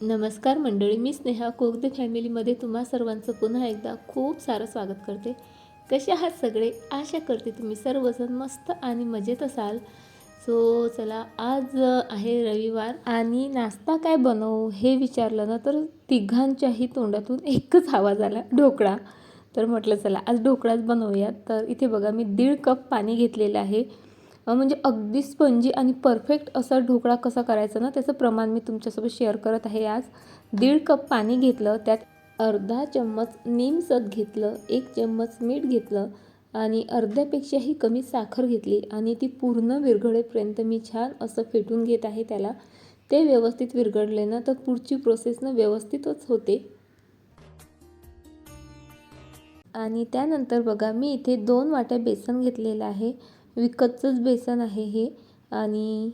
नमस्कार मंडळी मी स्नेहा कोगदे फॅमिलीमध्ये तुम्हा सर्वांचं पुन्हा एकदा खूप सारं स्वागत करते. कसे आहात सगळे? आशा करते तुम्ही सर्वजण मस्त आणि मजेत असाल. सो चला आज आहे रविवार आणि नाश्ता काय बनवू हे विचारलं ना तर तिघांच्याही तोंडातून एकच आवाज आला ढोकळा. तर म्हटलं चला आज ढोकळाच बनवूयात. तर इथे बघा मी दीड कप पाणी घेतलेलं आहे. म्हणजे अगदी स्पंजी आणि परफेक्ट असा ढोकळा कसा करायचा ना त्याचं प्रमाण मी तुमच्यासोबत शेअर करत आहे आज. दीड कप पाणी घेतलं त्यात अर्धा चम्मच निमसत घेतलं एक चम्मच मीठ घेतलं आणि अर्ध्यापेक्षाही कमी साखर घेतली आणि ती पूर्ण विरघळेपर्यंत मी छान असं फेटून घेत आहे त्याला. ते व्यवस्थित विरघळले ना तर पुढची प्रोसेस ना व्यवस्थितच होते. आणि त्यानंतर बघा मी इथे दोन वाट्या बेसन घेतलेलं आहे. विकतचंच बेसन आहे हे. आणि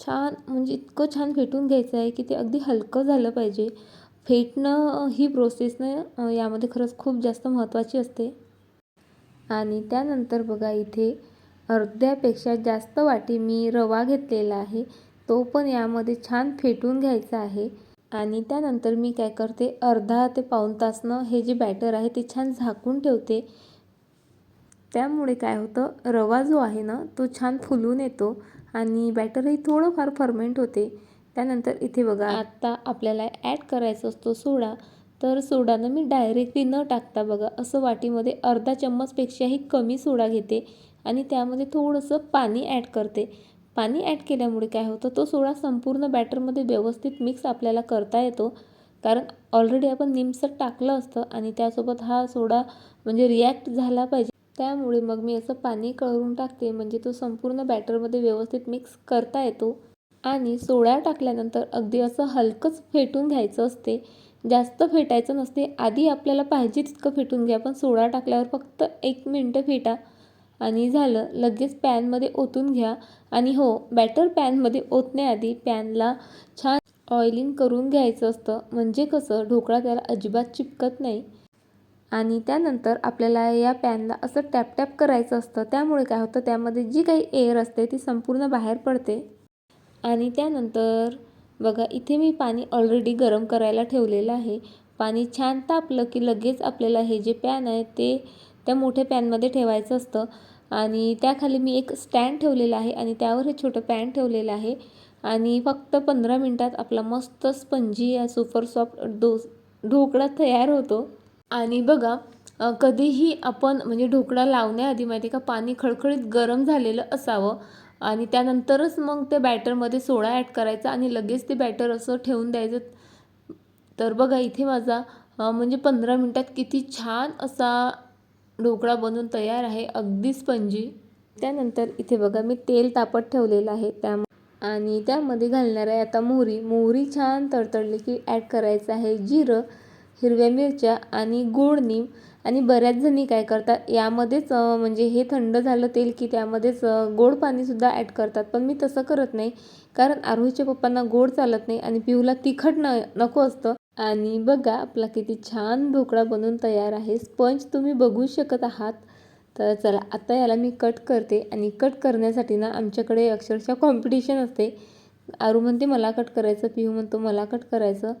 छान म्हणजे इतकं छान फेटून घ्यायचं आहे की ते अगदी हलकं झालं पाहिजे. फेटणं ही प्रोसेस ना यामध्ये खरंच खूप जास्त महत्त्वाची असते. आणि त्यानंतर बघा इथे अर्ध्यापेक्षा जास्त वाटी मी रवा घेतलेला आहे. तो पण यामध्ये छान फेटून घ्यायचा आहे. आणि त्यानंतर मी काय करते अर्धा ते पाऊण तासनं हे जे बॅटर आहे ते छान झाकून ठेवते. त्यामुळे काय होतं रवा जो आहे ना तो छान फुलून येतो आणि बॅटरही थोडंफार फर्मेंट होते. त्यानंतर इथे बघा. आत्ता आपल्याला ॲड करायचा असतो सोडा. तर सोडानं मी डायरेक्टली न टाकता बघा असं वाटीमध्ये अर्धा चम्मचपेक्षाही कमी सोडा घेते आणि त्यामध्ये थोडंसं पाणी ॲड करते. पाणी ॲड केल्यामुळे काय होतं तो सोडा संपूर्ण बॅटरमध्ये व्यवस्थित मिक्स आपल्याला करता येतो. कारण ऑलरेडी आपण निमसर टाकलं असतं आणि त्यासोबत हा सोडा म्हणजे रिॲक्ट झाला पाहिजे. त्यामुळे मग मी असं पाणी कळवून टाकते म्हणजे तो संपूर्ण बॅटरमध्ये व्यवस्थित मिक्स करता येतो. आणि सोडा टाकल्यानंतर अगदी असं हलकंच फेटून घ्यायचं असते. जास्त फेटायचं नसते. आधी आपल्याला पाहिजे तितकं फेटून घ्या पण सोडा टाकल्यावर फक्त एक मिनटं फेटा. आणि झालं लगेच पॅनमध्ये ओतून घ्या. आणि हो बॅटर पॅनमध्ये ओतण्याआधी पॅनला छान ऑइलिंग करून घ्यायचं असतं. म्हणजे कसं ढोकळा त्याला अजिबात चिपकत नाही. आणि त्यानंतर आपल्याला या पॅनला असं टॅप टॅप करायचं असतं. त्यामुळे काय होतं त्यामध्ये जी काही एअर असते ती संपूर्ण बाहेर पडते. आणि त्यानंतर बघा इथे मी पाणी ऑलरेडी गरम करायला ठेवलेलं आहे. पाणी छान तापलं की लगेच आपल्याला हे जे पॅन आहे ते त्या मोठ्या पॅनमध्ये ठेवायचं असतं. आणि त्याखाली मी एक स्टँड ठेवलेला आहे आणि त्यावर हे छोटं पॅन ठेवलेलं आहे. आणि फक्त पंधरा मिनटात आपला मस्त स्पंजी या सुपर सॉफ्ट डो ढोकळा तयार होतो. आणि बघा कधीही आपण म्हणजे ढोकळा लावण्याआधी माहिती आहे का पाणी खळखळीत गरम झालेलं असावं आणि त्यानंतरच मग त्या बॅटरमध्ये सोडा ॲड करायचा आणि लगेच ते बॅटर असं ठेवून द्यायचं. तर बघा इथे माझा म्हणजे पंधरा मिनटात किती छान असा ढोकळा बनून तयार आहे अगदी स्पंजी. त्यानंतर इथे बघा मी तेल तापत ठेवलेलं आहे त्या आणि त्यामध्ये घालणार आहे आता मोहरी. मोहरी छान तडतडली की ॲड करायचं आहे. जिरं हिरव्या मिरच्या आणि गोड नीम आणि बऱ्याच जणी काय करतात यामध्येच म्हणजे हे थंड झालं तेल की त्यामध्येच गोड पाणीसुद्धा ॲड करतात. पण मी तसं करत नाही कारण आरोहीच्या पप्पांना गोड चालत नाही आणि पिऊला तिखट न नको असतं. आणि बघा आपला किती छान ढोकळा बनून तयार आहे. स्पंज तुम्ही बघू शकत आहात. तर चला आता याला मी कट करते आणि कट करण्यासाठी ना आमच्याकडे अक्षरशः कॉम्पिटिशन असते. आरू म्हणते मला कट करायचं पिहू म्हणतो मला कट करायचं.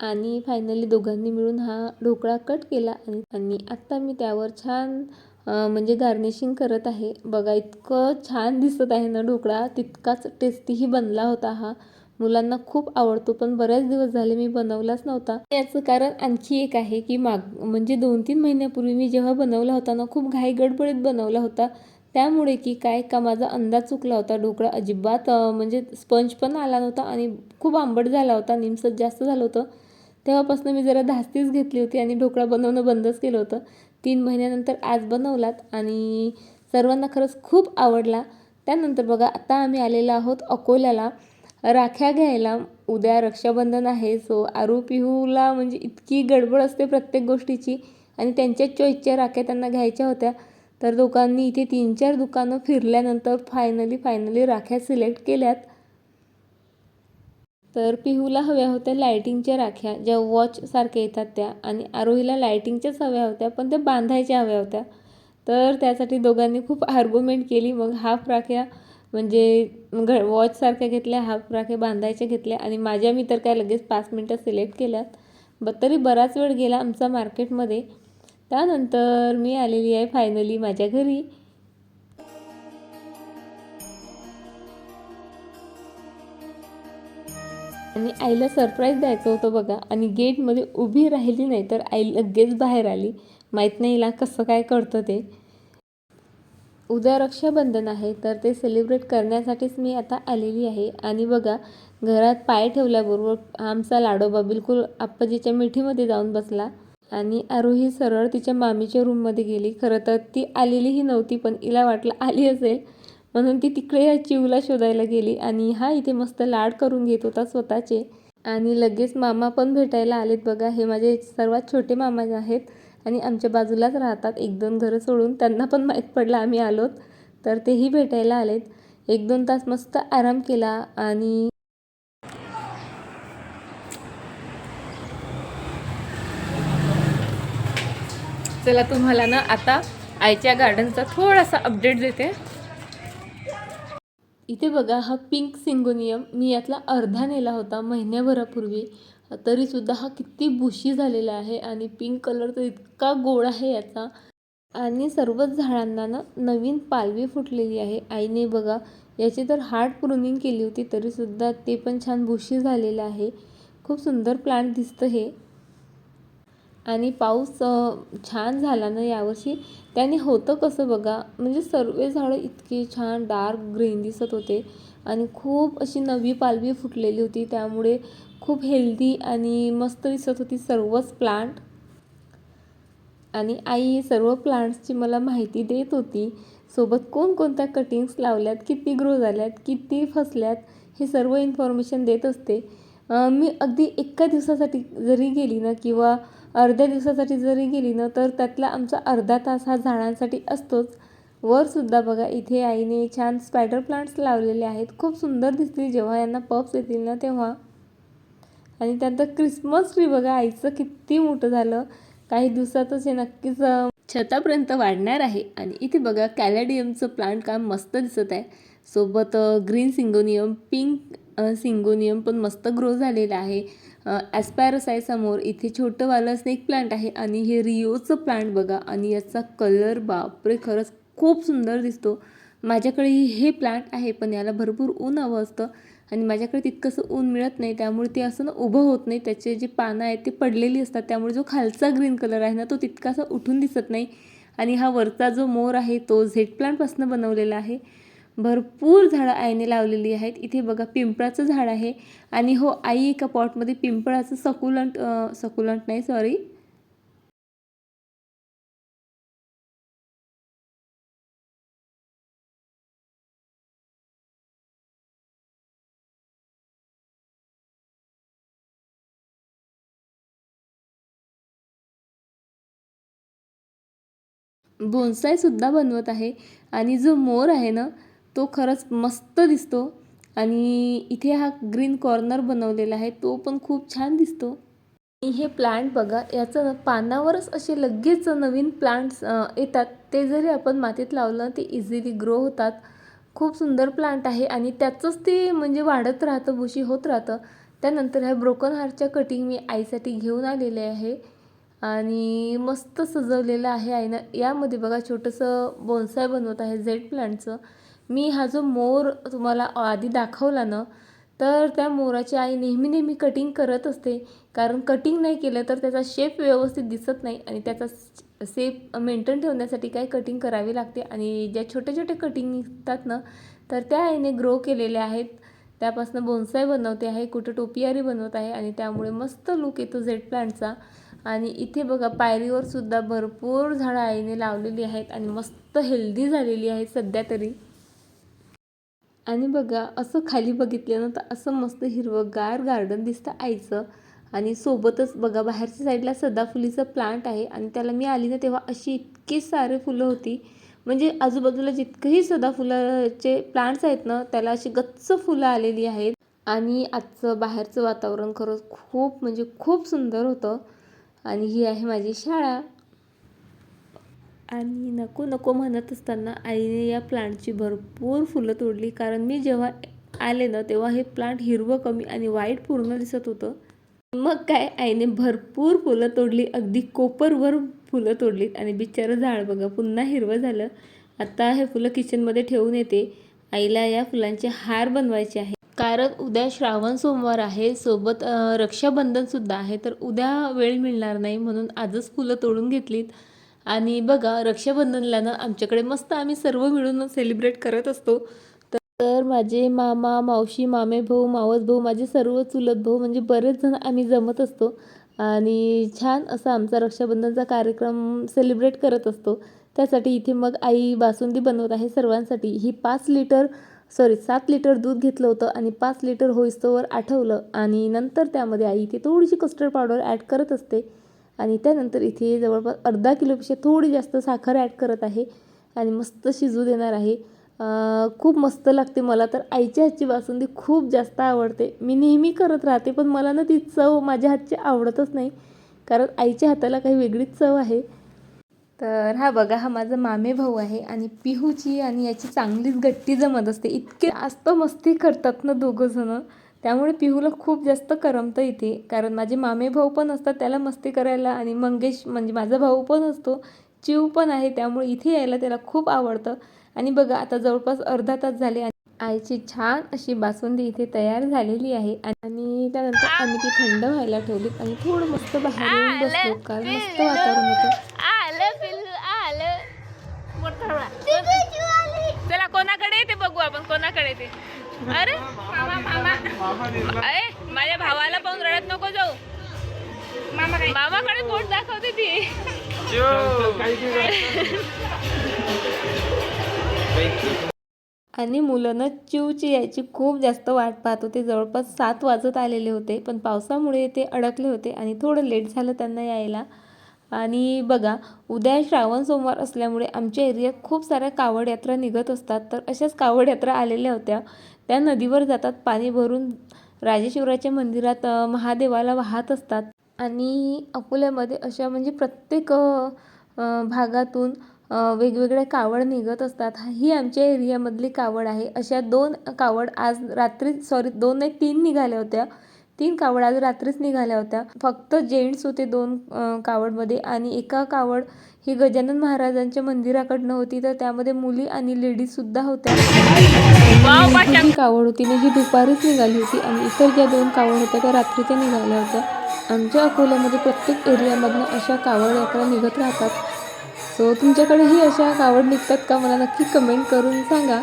आणि फायनली दोघांनी मिळून हा ढोकळा कट केला आणि आणि आत्ता मी त्यावर छान म्हणजे गार्निशिंग करत आहे. बघा इतकं छान दिसत आहे ना ढोकळा. तितकाच टेस्टीही बनला होता हा. मुलांना खूप आवडतो पण बऱ्याच दिवस झाले मी बनवलाच नव्हता. याचं कारण आणखी एक आहे की माग म्हणजे दोन तीन महिन्यापूर्वी मी जेव्हा बनवला होता ना खूप घाई गडबडीत बनवला होता. त्यामुळे की काय का माझा अंदाज चुकला होता. ढोकळा अजिबात म्हणजे स्पंज पण आला नव्हता आणि खूप आंबट झाला होता निमसत जास्त झालं होतं. तेव्हापासून मी जरा धास्तीच घेतली होती आणि ढोकळा बनवणं बंदच केलं होतं. तीन महिन्यानंतर आज बनवलात आणि सर्वांना खरंच खूप आवडला. त्यानंतर बघा आता आम्ही आलेलो आहोत अकोल्याला. राख्या घ्यायला उद्या रक्षाबंधन आहे सो आरू पिहूला म्हणजे इतकी गडबड असते प्रत्येक गोष्टीची. आणि त्यांच्याच चॉईसच्या राख्या त्यांना घ्यायच्या होत्या. तर दोघांनी इथे तीन चार दुकानं फिरल्यानंतर फायनली फायनली राख्या सिलेक्ट केल्यात. तर पिहूला हव्या होत्या लायटिंगच्या राख्या ज्या वॉचसारख्या येतात त्या आणि आरोहीला लायटिंगच्याच हव्या होत्या पण त्या बांधायच्या हव्या होत्या. तर त्यासाठी दोघांनी खूप आर्ग्युमेंट केली. मग हाफ राख्या म्हणजे घ वॉचसारख्या घेतल्या हाफ राख्या बांधायच्या घेतल्या आणि माझ्या मी तर काय लगेच पाच मिनटं सिलेक्ट केल्यात. ब तरी बराच वेळ गेला आमचा मार्केटमध्ये. त्यानंतर मी आलेली आहे फायनली माझ्या घरी. आणि आईला सरप्राईज द्यायचं होतं बघा. आणि गेटमध्ये उभी राहिली नाही तर आई लगेच बाहेर आली. माहीत नाही हिला कसं काय कळतं ते. उद्या रक्षाबंधन आहे तर ते सेलिब्रेट करण्यासाठीच मी आता आलेली आहे. आणि बघा घरात पाय ठेवल्याबरोबर आमचा लाडोबा बिलकुल आप्पाजीच्या मिठीमध्ये जाऊन बसला. आणि आरोही सरळ तिच्या मामीच्या रूममध्ये गेली. खरं तर ती आलेलीही नव्हती पण हिला वाटलं आली असेल. म्हणून ती तिकडे या चिवला शोधायला गेली आणि हा इथे मस्त लाड करून घेत होता स्वतःचे. आणि लगेच मामा पण भेटायला आलेत बघा. हे माझे सर्वात छोटे मामा आहेत आणि आमच्या बाजूलाच राहतात. एक दोन घरं सोडून त्यांना पण माहीत पडलं आम्ही आलोत. तर तेही भेटायला आलेत. एक दोन तास मस्त आराम केला आणि चला तुम्हाला ना आता आईच्या गार्डनचा थोडासा अपडेट देते. इथे बघा हा पिंक सिंगोनियम मी यातला अर्धा नेला होता महिन्याभरापूर्वी. तरीसुद्धा हा किती बुशी झालेला आहे आणि पिंक कलर तर इतका गोड आहे याचा. आणि सर्वच झाडांना ना नवीन पालवी फुटलेली आहे. आईने बघा याची तर हार्ड प्रुनिंग केली होती तरीसुद्धा ते पण छान बुशी झालेलं आहे. खूप सुंदर प्लांट दिसतं हे. आणि पाऊस छान झाला ना यावर्षी. त्याने होतं कसं बघा म्हणजे सर्व झाडं इतके छान डार्क ग्रीन दिसत होते आणि खूप अशी नवी पालवी फुटलेली होती. त्यामुळे खूप हेल्दी आणि मस्त दिसत होती सर्वच प्लांट. आणि आई सर्व प्लांट्सची मला माहिती देत होती सोबत कोणकोणत्या कटिंग्स लावल्यात किती ग्रो झाल्यात किती फसल्यात हे सर्व इन्फॉर्मेशन देत असते. मी अगदी एका दिवसासाठी जरी गेली ना किंवा अर्ध्या दिवसासाठी जरी गेली ना तर त्यातला आमचा अर्धा तास हा झाडांसाठी असतोच. वरसुद्धा बघा इथे आईने छान स्पायडर प्लांट्स लावलेले आहेत. खूप सुंदर दिसतील जेव्हा यांना पप्स येतील ना तेव्हा. आणि त्यानंतर क्रिसमस ट्री बघा आईचं किती मोठं झालं. काही दिवसातच हे नक्कीच छतापर्यंत वाढणार आहे. आणि इथे बघा कॅलेडियमचं प्लांट काम मस्त दिसत आहे. सोबत ग्रीन सिंगोनियम पिंक सिंगोनियम पण मस्त ग्रो झालेलं आहे. ॲस्पॅरस आहे समोर इथे छोटंवालं स्नेक प्लांट आहे आणि हे रिओचं प्लांट बघा आणि याचा कलर बापरे खरंच खूप सुंदर दिसतो. माझ्याकडेही हे प्लांट आहे पण याला भरपूर ऊन हवं असतं आणि माझ्याकडे तितकंसं ऊन मिळत नाही त्यामुळे ते असं ना उभं होत नाही. त्याचे जे पानं आहेत ते पडलेली असतात त्यामुळे जो खालचा ग्रीन कलर आहे ना तो तितकासा उठून दिसत नाही. आणि हा वरचा जो मोर आहे तो झेड प्लांटपासून बनवलेला आहे. भरपूर झाडं आईने लावलेली आहेत. इथे बघा पिंपळाचं झाड आहे. आणि हो आई एका पॉटमध्ये पिंपळाचं सकुलंट सकुलंट नाही सॉरी बोन्सायसुद्धा बनवत आहे. आणि जो मोर आहे ना तो खरंच मस्त दिसतो. आणि इथे हा ग्रीन कॉर्नर बनवलेला आहे तो पण खूप छान दिसतो. आणि हे प्लांट बघा याचं पानावरच असे लगेच नवीन प्लांट्स येतात. ते जरी आपण मातीत लावलं ते इझिली ग्रो होतात. खूप सुंदर प्लांट आहे आणि त्याचंच ते म्हणजे वाढत राहतं बुशी होत राहतं. त्यानंतर ह्या ब्रोकन हारच्या कटिंग मी आईसाठी घेऊन आलेले आहे. आणि मस्त सजवलेलं आहे आईनं. यामध्ये बघा छोटंसं बोन्साय बनवत आहे झेड प्लांटचं मी हा जो मोर तुम्हाला आधी दाखवला ना तर त्या मोराची आई नेहमी नेहमी कटिंग करत असते. कारण कटिंग नाही केलं तर त्याचा शेप व्यवस्थित दिसत नाही आणि त्याचा शेप मेंटेन ठेवण्यासाठी काय कटिंग करावी लागते. आणि ज्या छोटे छोटे कटिंग निघतात ना तर त्या आईने ग्रो केलेल्या आहेत. त्यापासून बोन्साय बनवते आहे कुठं टोपियारी बनवत आहे आणि त्यामुळे मस्त लुक येतो झेड प्लांटचा आणि इथे बघा पायरीवर सुद्धा भरपूर झाडं आईने लावलेली आहेत आणि मस्त हेल्दी झालेली आहेत सध्या तरी. आणि बघा असं खाली बघितलं ना तर असं मस्त हिरवंगार गार्डन दिसतं आईचं. आणि सोबतच बघा बाहेरच्या साईडला सदाफुलीचं प्लांट आहे आणि त्याला मी आली ना तेव्हा अशी इतकी सारे फुलं होती. म्हणजे आजूबाजूला जितकंही सदाफुलाचे प्लांट्स आहेत ना त्याला अशी गच्च फुलं आलेली आहेत. आणि आजचं बाहेरचं वातावरण खरंच खूप म्हणजे खूप सुंदर होतं. आणि ही आहे माझी शाळा. आणि नको नको म्हणत असताना आईने या प्लांटची भरपूर फुलं तोडली. कारण मी जेव्हा आले ना तेव्हा हे प्लांट हिरवं कमी आणि वाईट पूर्ण दिसत होतं. मग काय आईने भरपूर फुलं तोडली. अगदी कोपरभर फुलं तोडलीत आणि बिचारं झाड बघा पुन्हा हिरवं झालं. आता हे फुलं किचनमध्ये ठेवून येते. आईला या फुलांचे हार बनवायचे आहे कारण उद्या श्रावण सोमवार आहे. सोबत रक्षाबंधनसुद्धा आहे. तर उद्या वेळ मिळणार नाही म्हणून आजच फुलं तोडून घेतलीत. आणि बघा रक्षाबंधनला ना आमच्याकडे मस्त आम्ही सर्व मिळून सेलिब्रेट करत असतो. तर माझे मामा मावशी मामे भाऊ मावस भाऊ माझे सर्व चुलत भाऊ म्हणजे बरेच जण आम्ही जमत असतो. आणि छान असा आमचा रक्षाबंधनचा कार्यक्रम सेलिब्रेट करत असतो. त्यासाठी इथे मग आई बासुंदी बनवत आहे सर्वांसाठी. ही पाच लिटर सॉरी सात लिटर दूध घेतलं होतं आणि पाच लिटर होईस्तोवर आठवलं. आणि नंतर त्यामध्ये आई इथे थोडीशी कस्टर्ड पावडर ॲड करत असते. आणि त्यानंतर इथे जवळपास अर्धा किलोपेक्षा थोडी जास्त साखर ॲड करत आहे. आणि मस्त शिजू देणार आहे. खूप मस्त लागते मला. तर आईच्या हातची बासुंदी खूप जास्त आवडते. मी नेहमी करत राहते पण मला ना ती चव माझ्या हातची आवडतच नाही. कारण आईच्या हाताला काही वेगळीच चव आहे. तर हा बघा हा माझा मामे भाऊ आहे आणि पिहूची आणि याची चांगलीच गट्टी जमत असते. इतके जास्त मस्ती करतात ना दोघंजणं त्यामुळे पिहूला खूप जास्त करमतं इथे. कारण माझे मामे भाऊ पण असतात त्याला मस्ती करायला आणि मंगेश म्हणजे माझा भाऊ पण असतो चिव पण आहे त्यामुळे इथे यायला त्याला खूप आवडतं. आणि बघा आता जवळपास अर्धा तास झाले आणि आईची छान अशी बासुंदी इथे तयार झालेली आहे. आणि त्यानंतर आम्ही ती थंड व्हायला ठेवली आणि थोडं मस्त बाहेर येऊन बसलो. कारण मस्त वातावरण होतं. चला कोणाकडे येते बघू आपण कोणाकडे येते अरे अरे माझ्या भावाला पाहून रडत नको जाऊ. मामाकडे पोट दाखवते ती. आणि मुलं ना चिवची यायची खूप जास्त वाट पाहत होते. जवळपास सात वाजत आलेले होते पण पावसामुळे ते अडकले होते आणि थोडं लेट झालं त्यांना यायला. आणि बघा उद्या श्रावण सोमवार असल्यामुळे आमच्या एरियात खूप साऱ्या कावड यात्रा निघत असतात. तर अशाच कावड यात्रा आलेल्या होत्या. त्या नदीवर जातात पाणी भरून राजेश्वराच्या मंदिरात महादेवाला वाहत असतात. आणि अकोल्यामध्ये अशा म्हणजे प्रत्येक भागातून वेगवेगळ्या कावड निघत असतात. ही आमच्या एरियामधली कावड आहे. अशा दोन कावड आज रात्री सॉरी दोन नाही तीन निघाल्या होत्या. तीन कावड आज रात्रीच निघाल्या होत्या. फक्त जेंट्स होते दोन कावडमध्ये आणि एका कावड ही गजानन महाराजांच्या मंदिराकडनं होती. तर त्यामध्ये मुली आणि लेडीजसुद्धा होत्या. जी कावड होती ना ही दुपारीच निघाली होती आणि इतर ज्या दोन कावड होत्या त्या रात्रीच्या निघाल्या होत्या. आमच्या अकोल्यामध्ये प्रत्येक एरियामधनं अशा कावड यात्रा निघत राहतात. सो तुमच्याकडेही अशा कावड निघतात का? मला नक्की कमेंट करून सांगा.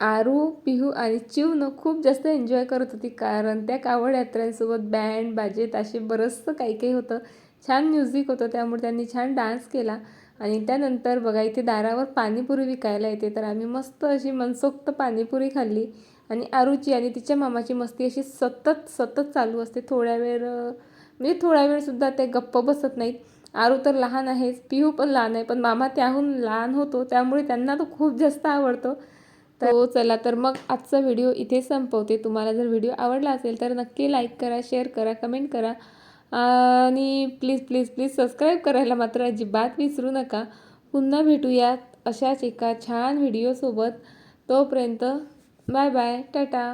आरू पिहू आणि चिवनं खूप जास्त एन्जॉय करत होती कारण त्या कावड यात्र्यांसोबत बँड बाजेत असे बरंचसं काही काही होतं. छान म्युझिक होतं त्यामुळे त्यांनी छान डान्स केला. आणि त्यानंतर बघा इथे दारावर पाणीपुरी विकायला येते. तर आम्ही मस्त अशी मनसोक्त पाणीपुरी खाल्ली. आणि आरूची आणि तिच्या मामाची मस्ती अशी सतत सतत चालू असते. थोड्या वेळ म्हणजे थोड्या वेळसुद्धा ते गप्प बसत नाहीत. आरू तर लहान आहेच पिहू पण लहान आहे. पण मामा त्याहून लहान होतो त्यामुळे त्यांना तो खूप जास्त आवडतो. तर हो चला तर मग आजचा व्हिडिओ इथे संपवते. तुम्हाला जर व्हिडिओ आवडला असेल तर नक्की लाईक करा शेअर करा कमेंट करा. आणि प्लीज प्लीज प्लीज सबस्क्राईब करायला मात्र अजिबात विसरू नका. पुन्हा भेटूयात अशाच एका छान व्हिडिओसोबत. तोपर्यंत बाय बाय टाटा